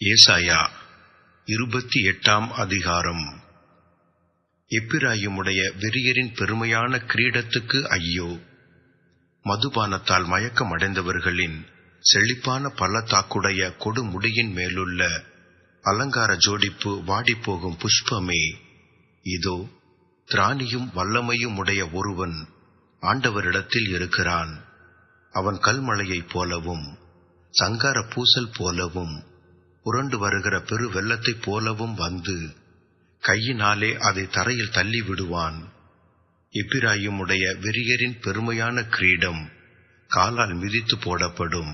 ஏசாயா இருபத்தி எட்டாம் அதிகாரம். எப்பிராயுமுடைய வெறியரின் பெருமையான கிரீடத்துக்கு ஐயோ! மதுபானத்தால் மயக்கம் அடைந்தவர்களின் செழிப்பான பள்ளத்தாக்குடைய கொடுமுடியின் மேலுள்ள அலங்கார ஜோடிப்பு வாடிப்போகும் புஷ்பமே. இதோ திராணியும் வல்லமையும் உடைய ஒருவன் ஆண்டவரிடத்தில் இருக்கிறான். அவன் கல்மலையைப் போலவும் சங்கார பூசல் போலவும் புரண்டு வருகிற பெரு வெள்ளத்தைப் போலவும் வந்து கையினாலே அதை தரையில் தள்ளி விடுவான் இப்பிராயுமுடைய வெறியரின் பெருமையான கிரீடம் காலால் மிதித்து போடப்படும்.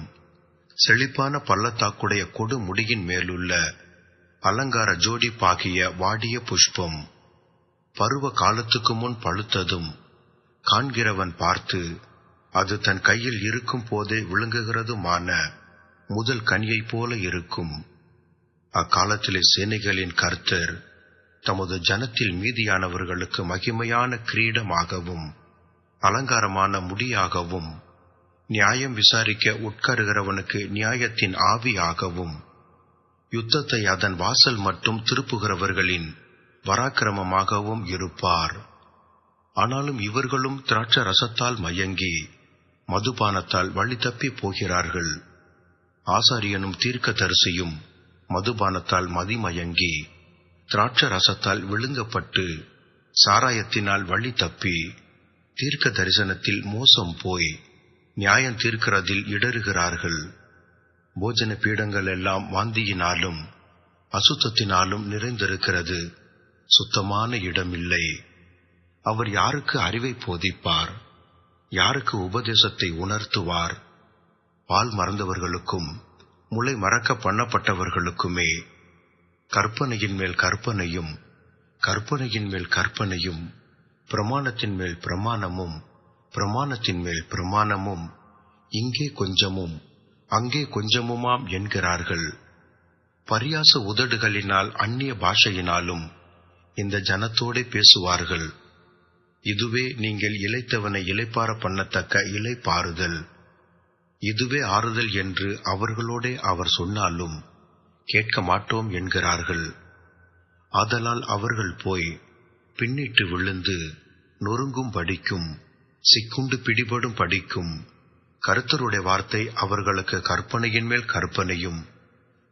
செழிப்பான பள்ளத்தாக்குடைய கொடு முடியின் மேலுள்ள அலங்கார ஜோடி பாகிய வாடிய புஷ்பம் பருவ காலத்துக்கு முன் பழுத்ததும் காண்கிறவன் பார்த்து அது தன் கையில் இருக்கும் போதே விழுங்குகிறதுமான முதல் கனியைப் போல இருக்கும். அக்காலத்திலே சேனைகளின் கர்த்தர் தமது ஜனத்தில் மீதியானவர்களுக்கு மகிமையான கிரீடமாகவும் அலங்காரமான முடியாகவும் நியாயம் விசாரிக்க உட்கருகிறவனுக்கு நியாயத்தின் ஆவியாகவும் யுத்தத்தை அதன் வாசல் மட்டும் திருப்புகிறவர்களின் பராக்கிரமமாகவும் இருப்பார். ஆனாலும் இவர்களும் திராட்ச ரசத்தால் மயங்கி மதுபானத்தால் வழி தப்பி போகிறார்கள். ஆசாரியனும் தீர்க்க தரிசியும் மதுபானத்தால் மதிமயங்கி திராட்ச ரசத்தால் விழுங்கப்பட்டு சாராயத்தினால் வழி தப்பி தீர்க்க தரிசனத்தில் மோசம் போய் நியாயம் தீர்க்கிறதில் இடறுகிறார்கள். போஜன பீடங்கள் எல்லாம் வாந்தியினாலும் அசுத்தத்தினாலும் நிறைந்திருக்கிறது. சுத்தமான இடமில்லை. அவர் யாருக்கு அறிவை போதிப்பார்? யாருக்கு உபதேசத்தை உணர்த்துவார்? பால் மறந்தவர்களுக்கும் முளை மறக்க பண்ணப்பட்டவர்களுக்குமே கற்பனையின் மேல் கற்பனையும் கற்பனையின் மேல் கற்பனையும் பிரமாணத்தின் மேல் பிரமாணமும் பிரமாணத்தின் மேல் பிரமாணமும் இங்கே கொஞ்சமும் அங்கே கொஞ்சமுமாம் என்கிறார்கள். பரியாச உதடுகளினால் அந்நிய பாஷையினாலும் இந்த ஜனத்தோடே பேசுவார்கள். இதுவே நீங்கள் இழைத்தவனை இலைப்பார பண்ணத்தக்க இலைப்பாறுதல் இதுவே ஆறுதல் என்று அவர்களோடே அவர் சொன்னாலும் கேட்க மாட்டோம் என்கிறார்கள். ஆதலால் அவர்கள் போய் பின்னிட்டு விழுந்து நொறுங்கும் படிக்கும் சிக்குண்டு பிடிபடும் படிக்கும் கருத்தருடைய வார்த்தை அவர்களுக்கு கற்பனையின் மேல் கற்பனையும்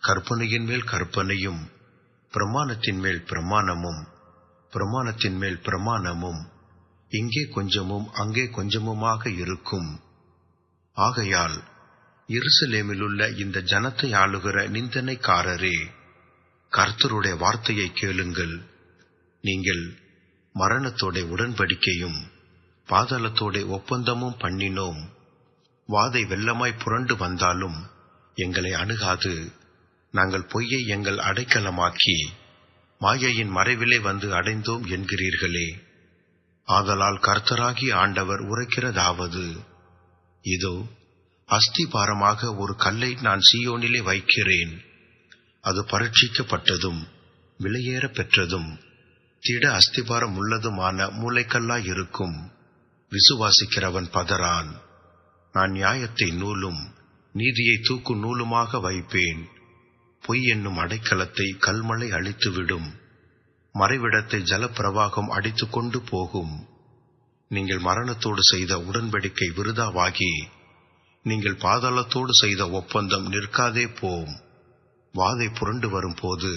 கற்பனையின் மேல் கற்பனையும் பிரமாணத்தின் மேல் பிரமாணமும் பிரமாணத்தின் மேல் பிரமாணமும் இங்கே கொஞ்சமும் அங்கே கொஞ்சமுமாக இருக்கும். ஆகையால் எருசலேமிலுள்ள இந்த ஜனத்தை ஆளுகிற நிந்தனைக்காரரே கர்த்தருடைய வார்த்தையை கேளுங்கள். நீங்கள் மரணத்தோட உடன்படிக்கையும் பாதாளத்தோட ஒப்பந்தமும் பண்ணினோம். வாதை வெள்ளமாய் புரண்டு வந்தாலும் எங்களை அணுகாது. நாங்கள் பொய்யை எங்கள் அடைக்கலமாக்கி மாயையின் மறைவிலே வந்து அடைந்தோம் என்கிறீர்களே. ஆதலால் கர்த்தராகி ஆண்டவர் உரைக்கிறதாவது இதோ அஸ்திபாரமாக ஒரு கல்லை நான் சீயோனிலே வைக்கிறேன். அது பரீட்சிக்கப்பட்டதும் விலையேற பெற்றதும் திட அஸ்திபாரம் உள்ளதுமான மூளைக்கல்லாய் இருக்கும். விசுவாசிக்கிறவன் பதறான். நான் நியாயத்தை நூலும் நீதியை தூக்கு நூலுமாக வைப்பேன். பொய் என்னும் அடைக்கலத்தை கல்மலை அழித்துவிடும். மறைவிடத்தை ஜலப்பிரவாகம் அடித்துக்கொண்டு போகும். நீங்கள் மரணத்தோடு செய்த உடன்படிக்கை விருதாவாகி நீங்கள் பாதாளத்தோடு செய்த ஒப்பந்தம் நிற்காதே போம். வாதை புரண்டு வரும்போது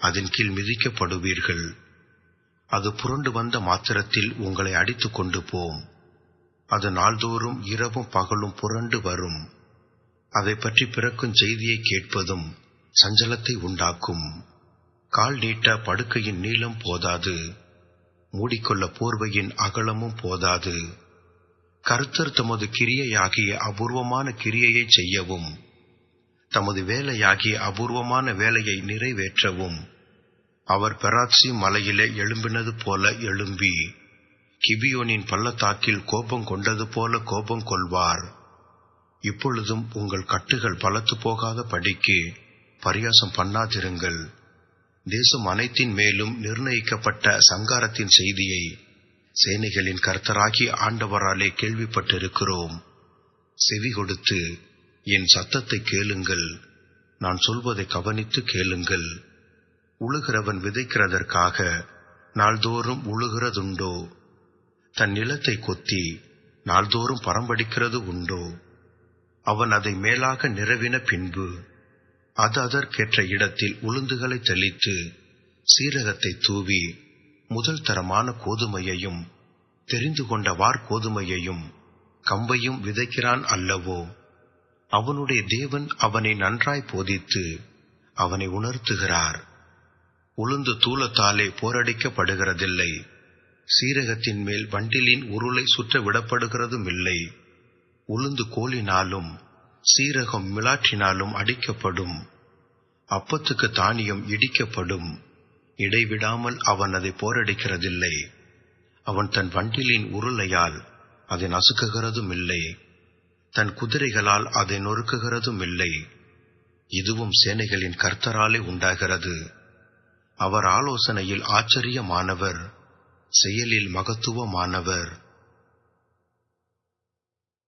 அதன் கீழ் மிதிக்கப்படுவீர்கள். அது புரண்டு வந்த மாத்திரத்தில் உங்களை அடித்து கொண்டு போம். அது நாள்தோறும் இரவும் பகலும் புரண்டு வரும். அதை பற்றி பிறக்கும் செய்தியை கேட்பதும் சஞ்சலத்தை உண்டாக்கும். கால் நீட்ட படுக்கையின் நீளம் போதாது. மூடிக்கொள்ள போர்வையின் அகலமும் போதாது. கர்த்தர் தமது கிரியையாகிய அபூர்வமான கிரியையை செய்யவும் தமது வேலையாகிய அபூர்வமான வேலையை நிறைவேற்றவும். அவர் பெராக்சி மலையிலே எழும்பினது போல எழும்பி கிபியோனின் பள்ளத்தாக்கில் கோபம் கொண்டது போல கோபம் கொள்வார். இப்பொழுதும் உங்கள் கட்டுகள் பலத்து போகாத படிக்கு பரியாசம் பண்ணாதிருங்கள். தேசம் அனைத்தின் மேலும் நிர்ணயிக்கப்பட்ட சங்காரத்தின் செய்தியை சேனைகளின் கர்த்தராகி ஆண்டவராலே கேள்விப்பட்டிருக்கிறோம். செவி கொடுத்து என் சத்தத்தை கேளுங்கள். நான் சொல்வதை கவனித்து கேளுங்கள். உழுகிறவன் விதைக்கிறதற்காக நாள்தோறும் உழுகிறதுண்டோ? தன் நிலத்தை கொத்தி நாள்தோறும் பரம்படிக்கிறது உண்டோ அவன் அதை மேலாக நிறவின பின்பு அது அதற்கேற்ற இடத்தில் உளுந்துகளை தெளித்து சீரகத்தை தூவி முதல் தரமான கோதுமையையும் தெரிந்து கொண்ட வார்கோதுமையையும் கம்பையும் விதைக்கிறான் அல்லவோ? அவனுடைய தேவன் அவனை நன்றாய் போதித்து அவனை உணர்த்துகிறார். உளுந்து தூலத்தாலே போரடிக்கப்படுகிறதில்லை. சீரகத்தின் மேல் வண்டிலின் உருளை சுற்ற விடப்படுகிறதும் இல்லை உளுந்து கோலினாலும் சீரகம் மிளாற்றினாலும் அடிக்கப்படும். அப்பத்துக்கு தானியம் இடிக்கப்படும். இடைவிடாமல் அவன் அதை போரடிக்கிறதில்லை. அவன் தன் வண்டிலின் உருளையால் அதை நசுக்குகிறதும் இல்லை தன் குதிரைகளால் அதை நொறுக்குகிறதும் இல்லை இதுவும் சேனைகளின் கர்த்தராலே உண்டாகிறது. அவர் ஆலோசனையில் ஆச்சரியமானவர் செயலில் மகத்துவமானவர்.